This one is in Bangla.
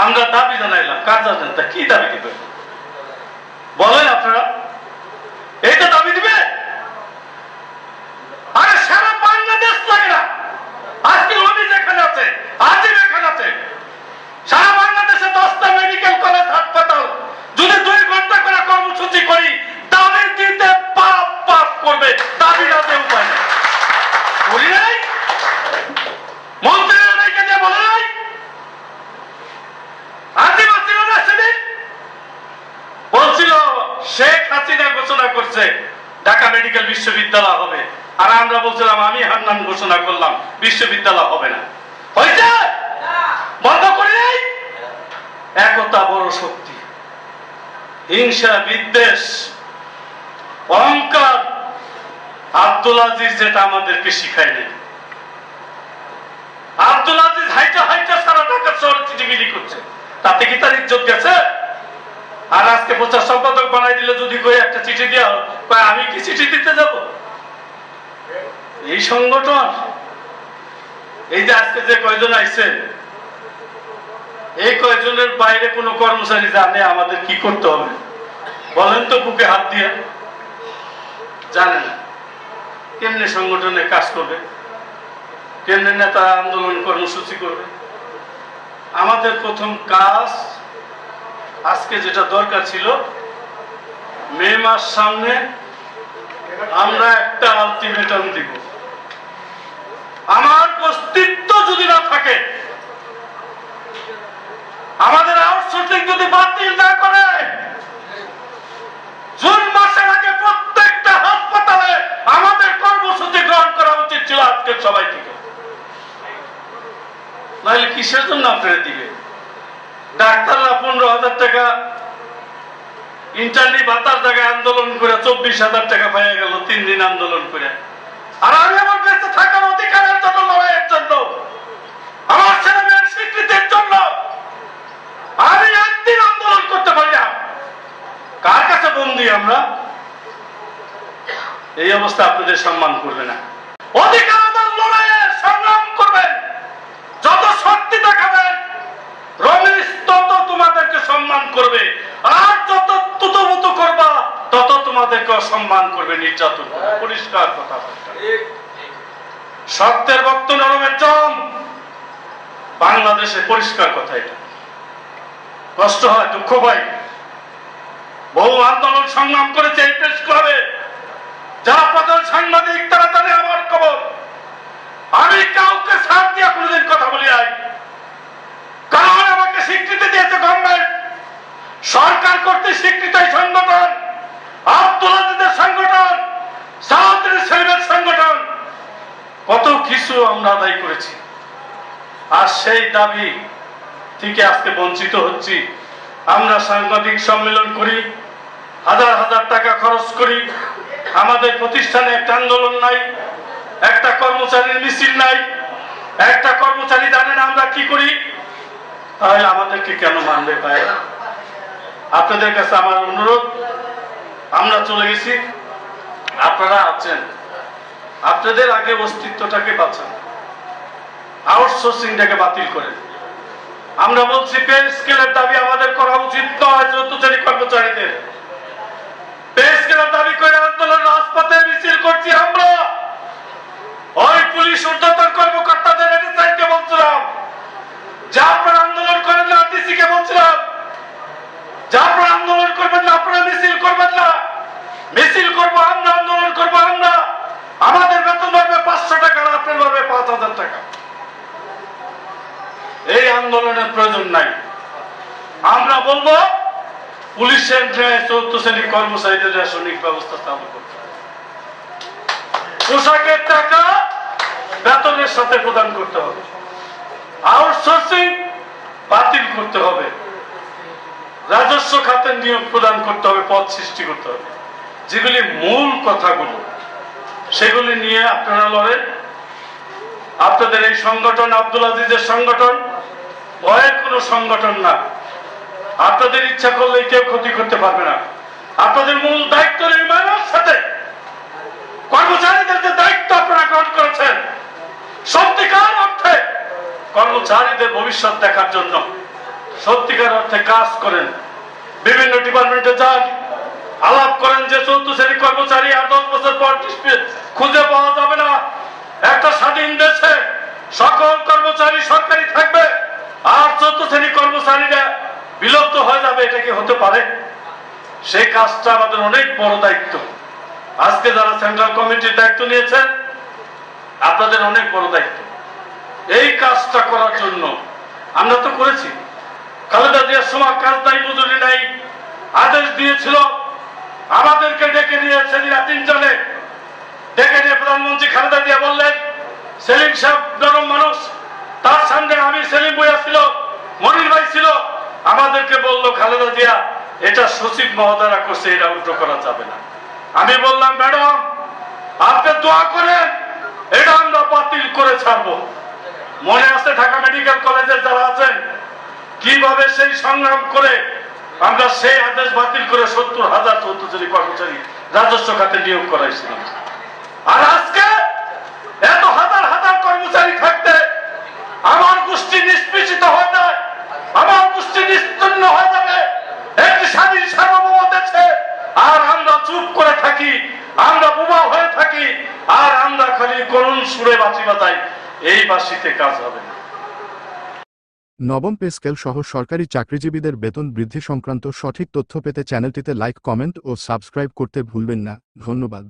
আমরা দাবি জানাইলাম কার জানেন তা কি দাবি দিবে বলেন আপনারা এইটা দাবি দিবে আরে সারা বাংলাদেশ লাগে না আজকে উনি যেখানে আছে আজিম এখানে আছে সারা বাংলাদেশে দশটা মেডিকেল কলেজ হাসপাতাল যদি দুই ঘণ্টা করে কর্মসূচি করি দাবি দিতে পাপ পাপ করবে দাবি না দিয়ে উপায় নেই করি নাই মন্ত্রীরা নাইকে দিয়ে বলে নাই আদিবাসীরা না সেদিন বলছিল শেখ হাসিনা করছে ঢাকা মেডিকেল বিশ্ববিদ্যালয় হবে। আর আমরা বলছিলাম, আমি হান্নান ঘোষণা করলাম, বিশ্ববিদ্যালয় হবে না। হয়েছে? বন্ধ করে নেই একতা বড় শক্তি। হিংসা, বিদ্বেষ, অহংকার, আব্দুল আজিজ যেটা আমাদেরকে শিখায় নেই আব্দুল আজিজ হাইটা হাইটা সারা ঢাকা শহরে চিঠিবিলি করছে। তাতে কি তার ইজ্জত গেছে? আর আজকে প্রচার সম্পাদক বানাই দিলে যদি কই একটা চিঠি দেওয়া কয়, আমি কি চিঠি দিতে যাব? এই সংগঠন? এই যে আজকে যে কয়জন আইছে এই কয়জনের বাইরে কোনো কর্মচারী জানে আমাদের কি করতে হবে? বলেন তো বুকে হাত দিয়ে। জানে না। কেমনে সংগঠনে কাজ করবে? কেমনে নেতা আন্দোলন কর্মসূচি করবে? আমাদের প্রথম কাজ আজকে যেটা দরকার ছিল, মে মাস সামনে আমরা একটা আলটিমেটাম দিব। আমার অস্তিত্ব যদি না থাকে, আমাদের আউটসোর্সিং যদি বাতিল না করে, জুন মাসের আগে প্রত্যেকটা হাসপাতালে আমাদের কর্মসূচি গ্রহণ করা উচিত ছিল আজকের সবাই থেকে। নাহলে কিসের জন্য আপনারা দিবে ডাক্তাররা পনেরো হাজার টাকা। ইন্টারনি ভাতার জায়গায় আন্দোলন করে চব্বিশ হাজার টাকা পাইয়া গেল, তিন দিন আন্দোলন করে। আর আমি আমার বেঁচে থাকার অধিকারের জন্য লড়াইয়ের জন্য, আমার ছেলে মেয়ের স্বীকৃতির জন্য আমি একদিন আন্দোলন করতে পারি না। কার কাছে বন্দি আমরা? এই অবস্থা আপনাদের সম্মান করবে না। অধিকার আদার লড়াইয়ে সংগ্রাম করবেন যত শক্তি দেখাবেন রমেশ তত তোমাদেরকে সম্মান করবে আর যত তুতমুতু করবা তত তোমাদেরকে অসম্মান করবে নির্যাতন করবে। পরিষ্কার কথা সত্যের ভক্ত নরমের জম। বাংলাদেশে পরিষ্কার কথা এটা। কষ্ট হয় দুঃখ পাই বহু আন্দোলন সংগ্রাম করেছে এই প্রেস ক্লাবে। যারা প্রধান সাংবাদিক তারা জানে আমার খবর। আমি কাউকে সাথ দিয়ে কোনোদিন কথা বলি নাই। কারণ আমাকে স্বীকৃতি দিয়েছে গভর্নমেন্ট। সরকার কর্তৃক স্বীকৃত সংগঠন। আব্দুল সংগঠন সংগঠন। কত কিছু আমরা আদায় করেছি। আর সেই দাবি থেকে আজকে বঞ্চিত হচ্ছি। আমরা সাংবাদিক সম্মেলন করি, হাজার হাজার টাকা খরচ করি। আমাদের প্রতিষ্ঠানে একটা আন্দোলন নাই, একটা কর্মচারীর মিছিল নাই। একটা কর্মচারী জানেন আমরা কি করি। তাহলে আমাদেরকে কেন মানবে পায় আপনাদের কাছে আমার অনুরোধ আমরা চলে গেছি। আপনারা আছেন। আপনাদের আগে অস্তিত্বটাকে বাঁচান। আউটসোর্সিংটাকে বাতিল করে আমরা বলছি পে স্কেলের দাবি আমাদের করা উচিত নয় চতুর্থ শ্রেণি কর্মচারীদের পে স্কেলের দাবি করে আন্দোলন রাজপথে মিছিল করছি আমরা ওই পুলিশ ঊর্ধ্বতন কর্মকর্তাদের এনএসআইকে বলছিলাম যে আপনারা আন্দোলন করেন না ডিসি কে বলছিলাম যে আপনারা আন্দোলন করবেন না আপনারা মিছিল করবেন না মিছিল করব আমরা আন্দোলন করব আমরা আমাদের বেতন বাড়বে পাঁচশো টাকা আর আপনার বাড়বে পাঁচ হাজার টাকা এই আন্দোলনের প্রয়োজন নাই। আমরা বলব ন্যায় চৌদ্দ শ্রেণি কর্মচারীদের রেশনিক ব্যবস্থা চালু করতে। পোশাকের টাকা বেতনের সাথে প্রদান করতে হবে। আউটসোর্সিং বাতিল করতে হবে। রাজস্ব খাতের নিয়োগ প্রদান করতে হবে, পদ সৃষ্টি করতে হবে। যেগুলি মূল কথাগুলো, সেগুলি নিয়ে আপনারা লড়েন। আপনাদের এই সংগঠন, আব্দুল আজিজের সংগঠন, ভয়ের কোনো সংগঠন না। আপনাদের ইচ্ছা করলে কেউ ক্ষতি করতে পারবে না। আপনাদের মূল দায়িত্ব নির্মাণের সাথে। কর্মচারীদের যে দায়িত্ব আপনারা গ্রহণ করেছেন, সত্যিকার অর্থে কর্মচারীদের ভবিষ্যৎ দেখার জন্য সত্যিকার অর্থে কাজ করেন। বিভিন্ন ডিপার্টমেন্টে যান, আলাপ করেন যে চৌদ্দ শ্রেণি কর্মচারী আর দশ বছর পর খুঁজে পাওয়া যাবে না। একটা স্বাধীন দেশে সকল কর্মচারী সরকারি থাকবে, আর চৌদ্দ শ্রেণি কর্মচারীরা বিলুপ্ত হয়ে যাবে, এটা কি হতে পারে? সেই কাজটা আমাদের অনেক বড় দায়িত্ব। আজকে যারা সেন্ট্রাল কমিটির দায়িত্ব নিয়েছেন, আপনাদের অনেক বড় দায়িত্ব। এই কাজটা করার জন্য আমরা তো করেছি। খালেদা জিয়ার সময় কাজ নাই, মজুরি নাই, আদেশ দিয়েছিল, আমাদেরকে ডেকে নিয়ে সেদিন তিনজনে ডেকে নিয়ে প্রধানমন্ত্রী খালেদা জিয়া বললেন, সেলিম সাহেব নরম মানুষ, তার সামনে আমি সেলিম বইয়া ছিল, মনির ভাই ছিল। আমাদেরকে বলল, খালেদা জিয়া, এটা সচিব মহোদয়রা করছে, এটা উল্টো করা যাবে না। আমি বললাম, ম্যাডাম, আপনি দোয়া করেন, এটা আমরা বাতিল করে ছাড়বো। মনে আছে ঢাকা মেডিকেল কলেজে যারা আছেন, কীভাবে সেই সংগ্রাম করে আমরা সেই আদেশ বাতিল করে সত্তর হাজার চৌদ্দজনী কর্মচারী রাজস্ব খাতে নিয়োগ করাইছিলাম। আর আজকে এত হাজার হাজার কর্মচারী থাকতে আমার গোষ্ঠী নিষ্পেষিত হয়ে যায়, আমার গোষ্ঠী নিস্তুন্ন হয়ে যাবে। একটি স্বাধীন সার্বভৌম দেশে আর আমরা চুপ করে থাকি, আমরা বোমা হয়ে থাকি, আর আমরা খালি করুণ সুরে বাঁচি বাজাই। এই বাসিতে কাজ হবে না। নবম পে স্কেল সহ সরকারি চাকরিজীবীদের বেতন বৃদ্ধি সংক্রান্ত সঠিক তথ্য পেতে চ্যানেলটিতে লাইক, কমেন্ট ও সাবস্ক্রাইব করতে ভুলবেন না। ধন্যবাদ।